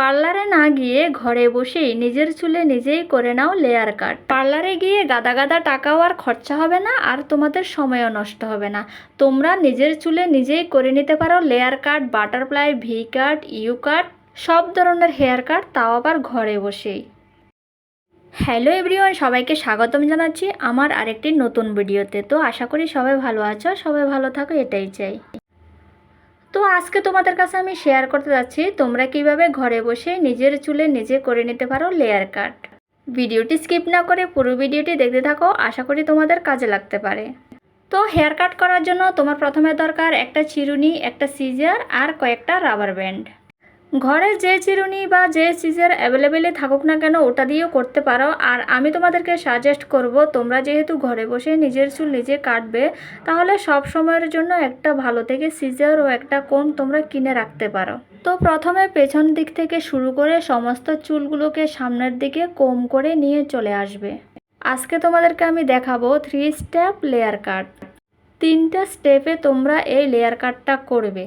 পার্লারে না গিয়ে ঘরে বসেই নিজের চুলে নিজেই করে নাও লেয়ার কাট পার্লারে গিয়ে গাদা গাদা টাকাও আর খরচা হবে না, আর তোমাদের সময়ও নষ্ট হবে না। তোমরা নিজের চুলে নিজেই করে নিতে পারো layer cut butterfly V cut U cut সব ধরনের হেয়ার কাট তাও আবার ঘরে বসেই। হ্যালো এভরিওয়ান সবাইকে স্বাগতম জানাচ্ছি আমার আরেকটি নতুন ভিডিওতে তো আশা করি সবাই ভালো আছো, সবাই ভালো থাকো, এটাই চাই। তো আজকে তোমাদের কাছে আমি শেয়ার করতে যাচ্ছি, তোমরা কীভাবে ঘরে বসে নিজের চুলে নিজে করে নিতে পারো লেয়ার কাট ভিডিওটি স্কিপ না করে পুরো ভিডিওটি দেখতে থাকো, আশা করি তোমাদের কাজে লাগতে পারে। তো হেয়ার কাট করার জন্য তোমার প্রথমে দরকার একটা চিরুনি, একটা সিজার আর কয়েকটা রাবার ব্যান্ড ঘরে যে চিরুনি বা যে সিজার অ্যাভেলেবেলে থাকুক না কেন, ওটা দিয়েও করতে পারো। আর আমি তোমাদেরকে সাজেস্ট করব, তোমরা যেহেতু ঘরে বসে নিজের চুল নিজে কাটবে, তাহলে সব সময়ের জন্য একটা ভালো থেকে সিজার ও একটা কোন তোমরা কিনে রাখতে পারো। তো প্রথমে পেছন দিক থেকে শুরু করে সমস্ত চুলগুলোকে সামনের দিকে কম করে নিয়ে চলে আসবে। আজকে তোমাদেরকে আমি দেখাবো থ্রি স্টেপ লেয়ার কাট তিনটা স্টেপে তোমরা এই লেয়ার কাটটা করবে।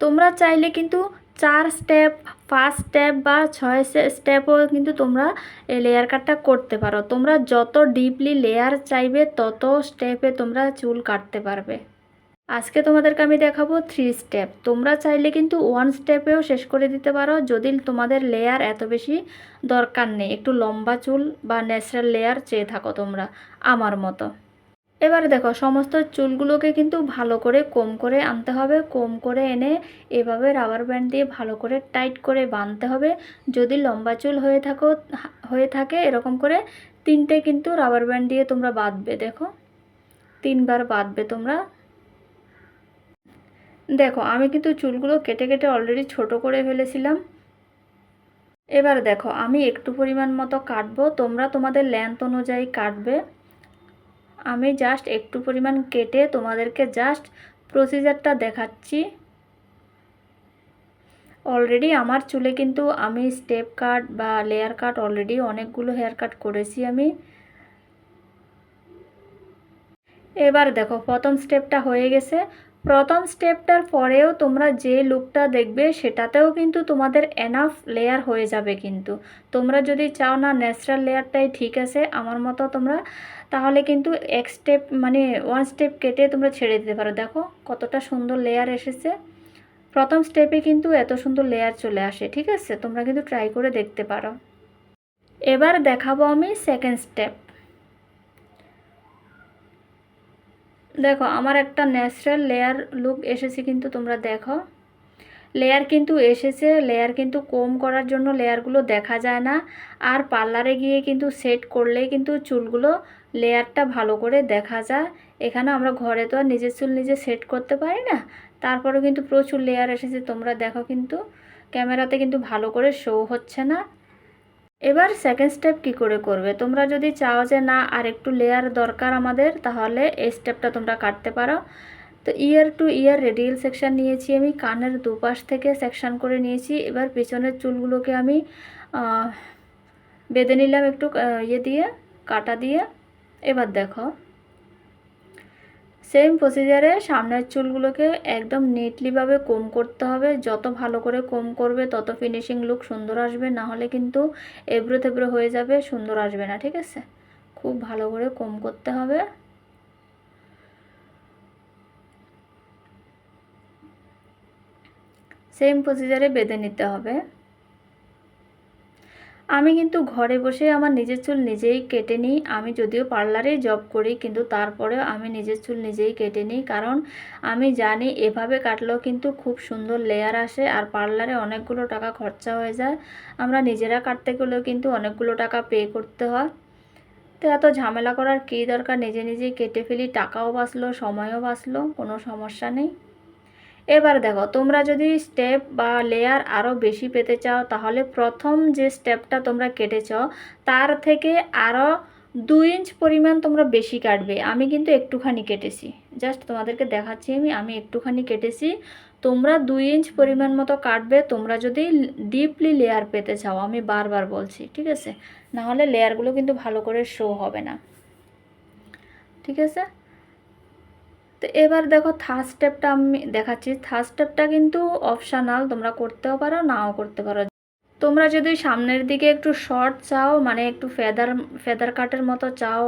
তোমরা চাইলে কিন্তু চার স্টেপ পাঁচ স্টেপ বা ছয় স্টেপও কিন্তু তোমরা এই লেয়ার কাটটা করতে পারো। তোমরা যত ডিপলি লেয়ার চাইবে, তত স্টেপে তোমরা চুল কাটতে পারবে। আজকে তোমাদেরকে আমি দেখাবো থ্রি স্টেপ তোমরা চাইলে কিন্তু ওয়ান স্টেপেও শেষ করে দিতে পারো, যদি তোমাদের লেয়ার এত বেশি দরকার নেই। একটু লম্বা চুল বা ন্যাচারাল লেয়ার চেয়ে থাকো তোমরা, আমার মতো। এবার দেখো, সমস্ত চুলগুলোকে কিন্তু ভালো করে কম করে আনতে হবে। কম করে এনে এভাবে রাবার ব্যান্ড দিয়ে ভালো করে টাইট করে বাঁধতে হবে। যদি লম্বা চুল হয়ে থাকো, হয়ে থাকে, এরকম করে তিনটে কিন্তু রাবার ব্যান্ড দিয়ে তোমরা বাঁধবে, দেখো। তিনবার বাঁধবে তোমরা। দেখো, আমি কিন্তু চুলগুলো কেটে কেটে অলরেডি ছোট করে ফেলেছিলাম। এবার দেখো, আমি একটু পরিমাণ মতো কাটবো। তোমরা তোমাদের লেন্থ অনুযায়ী কাটবে। আমি জাস্ট একটু পরিমাণ কেটে তোমাদেরকে জাস্ট প্রসিজারটা দেখাচ্ছি। অলরেডি আমার চুলে কিন্তু আমি স্টেপ কাট বা লেয়ার কাট অলরেডি অনেকগুলো হেয়ার কাট করেছি আমি। এবার দেখো, প্রথম স্টেপটা হয়ে গেছে। প্রথম স্টেপটার পরেও তোমরা যে লুকটা দেখবে, সেটাতেও কিন্তু তোমাদের এনাফ লেয়ার হয়ে যাবে কিন্তু। তোমরা যদি চাও না ন্যাচারাল লেয়ারটাই ঠিক আছে, আমার মতো তোমরা, তাহলে কিন্তু এক স্টেপ মানে ওয়ান স্টেপ কেটে তোমরা ছেড়ে দিতে পারো। দেখো কতটা সুন্দর লেয়ার এসেছে। প্রথম স্টেপে কিন্তু এত সুন্দর লেয়ার চলে আসে, ঠিক আছে? তোমরা কিন্তু ট্রাই করে দেখতে পারো। এবার দেখাবো আমি সেকেন্ড স্টেপ দেখো, আমার একটা ন্যাচারাল লেয়ার লুক এসেছে কিন্তু তোমরা দেখো। লেয়ার কিন্তু এসেছে লেয়ার কিন্তু কম করার জন্য লেয়ারগুলো দেখা যায় না। আর পার্লারে গিয়ে কিন্তু সেট করলেই কিন্তু চুলগুলো লেয়ারটা ভালো করে দেখা যায়। এখানে আমরা ঘরে তো আর নিজের চুল নিজে সেট করতে পারি না। তারপরেও কিন্তু প্রচুর লেয়ার এসেছে, তোমরা দেখো কিন্তু। ক্যামেরাতে কিন্তু ভালো করে শো হচ্ছে না। এবার সেকেন্ড স্টেপ কি করে করবে? তোমরা যদি চাও যে না আর একটু লেয়ার দরকার আমাদের, তাহলে এই স্টেপটা তোমরা কাটতে পারো। তো ear to ear radial section নিয়েছি আমি, কানের দুপাশ থেকে সেকশান করে নিয়েছি। এবার পেছনের চুলগুলোকে আমি বেঁধে নিলাম একটু ইয়ে দিয়ে, কাটা দিয়ে। এবার দেখো। সেম প্রসিজারে সামনের চুলগুলোকে একদম নিটলিভাবে কম করতে হবে। যত ভালো করে কম করবে, তত ফিনিশিং লুক সুন্দর আসবে। না হলে কিন্তু এবড়ো থেবড়ো হয়ে যাবে, সুন্দর আসবে না, ঠিক আছে? খুব ভালো করে কম করতে হবে। সেম প্রসিজারে বেঁধে নিতে হবে। আমি কিন্তু ঘরে বসে আমার নিজের চুল নিজেই কেটে নিই। আমি যদিও পার্লারে জব করি, কিন্তু তারপরেও আমি নিজের চুল নিজেই কেটে নিই। কারণ আমি জানি এভাবে কাটলেও কিন্তু খুব সুন্দর লেয়ার আসে আর পার্লারে অনেকগুলো টাকা খরচা হয়ে যায়। আমরা নিজেরা কাটতে গেলেও কিন্তু অনেকগুলো টাকা পে করতে হয়। তো এত ঝামেলা করার কী দরকার? নিজে নিজেই কেটে ফেলি, টাকাও বাঁচলো, সময়ও বাঁচলো, কোনো সমস্যা নেই। এবার দেখো, তোমরা যদি স্টেপ বা লেয়ার আরও বেশি পেতে চাও, তাহলে প্রথম যে স্টেপটা তোমরা কেটেছ, তার থেকে আরও দুই ইঞ্চ পরিমাণ তোমরা বেশি কাটবে। আমি কিন্তু একটুখানি কেটেছি। জাস্ট তোমাদেরকে দেখাচ্ছি আমি আমি একটুখানি কেটেছি। তোমরা দুই ইঞ্চ পরিমাণ মতো কাটবে, তোমরা যদি ডিপলি লেয়ার পেতে চাও, আমি বারবার বলছি, ঠিক আছে? নাহলে লেয়ারগুলো কিন্তু ভালো করে শো হবে না। ঠিক আছে? তো এবার দেখো থার্ড স্টেপটা আমি দেখাচ্ছি। থার্ড স্টেপটা কিন্তু অপশানাল তোমরা করতেও পারো, নাও করতে পারো। তোমরা যদি সামনের দিকে একটু শর্ট চাও মানে একটু ফেদার ফেদার কাটের মতো চাও,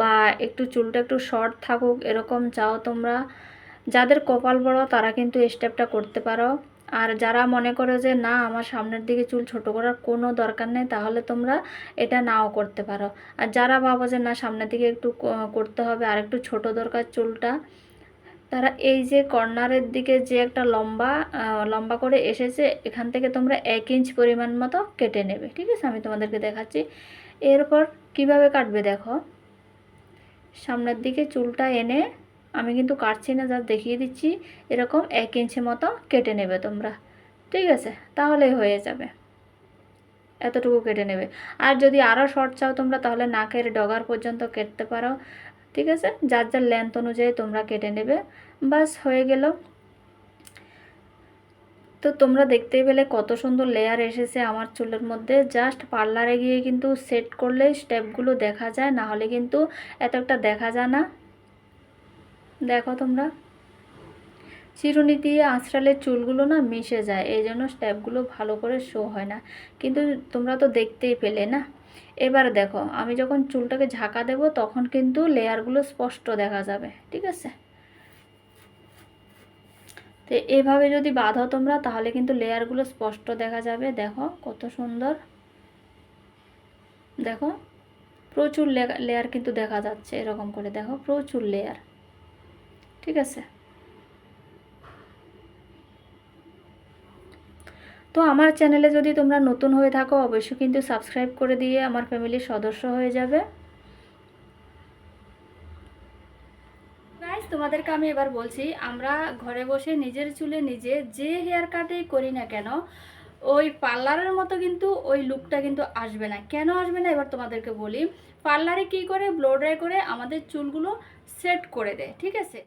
বা একটু চুলটা একটু শর্ট থাকুক, এরকম চাও তোমরা। যাদের কপাল বড়, তারা কিন্তু এই স্টেপটা করতে পারো। আর যারা মনে করো যে, না, আমার সামনের দিকে চুল ছোট করার কোনো দরকার নেই, তাহলে তোমরা এটা নাও করতে পারো। আর যারা ভাবো যে, না, সামনের দিকে একটু করতে হবে আর একটু ছোট দরকার চুলটা তারা এই যে কর্নারের দিকে যে একটা লম্বা লম্বা করে এসেছে, এখান থেকে তোমরা এক ইঞ্চ পরিমাণ মতো কেটে নেবে। ঠিক আছে? আমি তোমাদেরকে দেখাচ্ছি। এরপর কীভাবে কাটবে দেখো। সামনের দিকে চুলটা এনে আমি কিন্তু কাটছি না যা দেখিয়ে দিচ্ছি। এরকম এক ইঞ্চি মতো কেটে নেবে তোমরা। ঠিক আছে? তাহলেই হয়ে যাবে। এতটুকু কেটে নেবে। আর যদি আরও শর্ট চাও তোমরা, তাহলে নাকের ডগার পর্যন্ত কেটতে পারো। ঠিক আছে? যার যার লেন্থ অনুযায়ী তোমরা কেটে নেবে। বাস, হয়ে গেল। তো তোমরা দেখতেই পেলে কত সুন্দর লেয়ার এসেছে আমার চুলের মধ্যে। জাস্ট পার্লারে গিয়ে কিন্তু সেট করলে স্টেপগুলো দেখা যায়, না হলে কিন্তু এত একটা দেখা যায় না। দেখো তোমরা। চিরুনি দিয়ে আঁচড়ালে চুলগুলো না মিশে যায় এই জন্য স্টেপগুলো ভালো করে শো হয় না। কিন্তু তোমরা তো দেখতেই পেলে না? এবার দেখো, আমি যখন চুলটাকে ঝাঁকা দেব, তখন কিন্তু লেয়ারগুলো স্পষ্ট দেখা যাবে, ঠিক আছে? তো এভাবে যদি বাঁধো তোমরা, তাহলে কিন্তু লেয়ারগুলো স্পষ্ট দেখা যাবে। দেখো, কত সুন্দর। দেখো, প্রচুর লেয়ার কিন্তু দেখা যাচ্ছে এরকম করে। দেখো, প্রচুর লেয়ার, ঠিক আছে? তো আমার চ্যানেলে যদি তোমরা নতুন হয়ে থাকো, অবশ্যই কিন্তু সাবস্ক্রাইব করে দিয়ে আমার ফ্যামিলির সদস্য হয়ে যাবে। তোমাদেরকে আমি এবার বলছি, আমরা ঘরে বসে নিজের চুলে নিজে যে হেয়ার কাটেই করি না কেন, ওই পার্লারের মতো কিন্তু ওই লুকটা কিন্তু আসবে না। কেন আসবে না? এবার তোমাদেরকে বলি, পার্লারে কি করে ব্লো ড্রাই করে আমাদের চুলগুলো সেট করে দেয়, ঠিক আছে?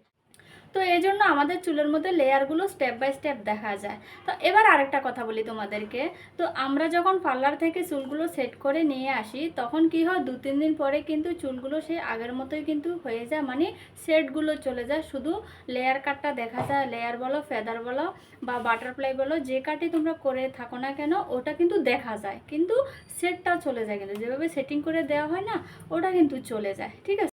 তো এই জন্য আমাদের চুলের মধ্যে লেয়ারগুলো স্টেপ বাই স্টেপ দেখা যায়। তো এবার আরেকটা কথা বলি তোমাদেরকে। তো আমরা যখন পার্লার থেকে চুলগুলো সেট করে নিয়ে আসি, তখন কি হয়? দু, তিন দিন পরে কিন্তু চুলগুলো সেই আগের মতোই কিন্তু হয়ে যায়। মানে সেটগুলো চলে যায়। শুধু লেয়ার কাটটা দেখা যায়। লেয়ার বলো ফেদার বলো বা বাটারফ্লাই বলো, যে কাটই তোমরা করে থাকো না কেন, ওটা কিন্তু দেখা যায়। কিন্তু সেটটা চলে যায়। কিন্তু যেভাবে সেটিং করে দেওয়া হয় না, ওটা কিন্তু চলে যায়। ঠিক আছে?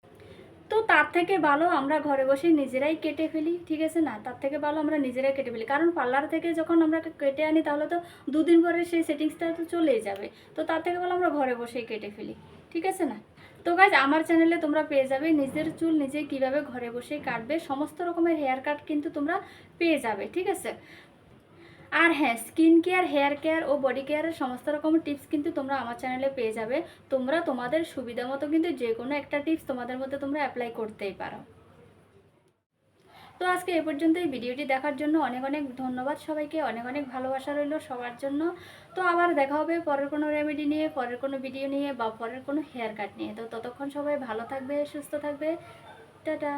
তার থেকে ভালো আমরা ঘরে বসে নিজেরাই কেটে ফেলি, ঠিক আছে না? তার থেকে ভালো আমরা নিজেরাই কেটে ফেলি। কারণ পার্লার থেকে যখন আমরা কেটে আনি, তাহলে তো দুদিন পরে সেই সেটিংসটা তো চলেই যাবে। তো তার থেকে ভালো আমরা ঘরে বসেই কেটে ফেলি, ঠিক আছে না? তো গাইজ আমার চ্যানেলে তোমরা পেয়ে যাবে নিজের চুল নিজে কীভাবে ঘরে বসেই কাটবে, সমস্ত রকমের হেয়ার কাট কিন্তু তোমরা পেয়ে যাবে, ঠিক আছে? আর হ্যাঁ স্কিন কেয়ার হেয়ার কেয়ার ও বডি কেয়ারের সমস্ত রকম টিপস কিন্তু তোমরা আমার চ্যানেলে পেয়ে যাবে। তোমরা তোমাদের সুবিধা মতো কিন্তু যে কোনো একটা টিপস তোমাদের মধ্যে তোমরা অ্যাপ্লাই করতেই পারো। তো আজকে এ পর্যন্ত এই ভিডিওটি দেখার জন্য অনেক অনেক ধন্যবাদ সবাইকে। অনেক অনেক ভালোবাসা রইল সবার জন্য। তো আবার দেখা হবে পরের কোনো রেমেডি নিয়ে, পরের কোনো ভিডিও নিয়ে বা পরের কোনো হেয়ার কাট নিয়ে। তো ততক্ষণ সবাই ভালো থাকবে, সুস্থ থাকবে। টাটা।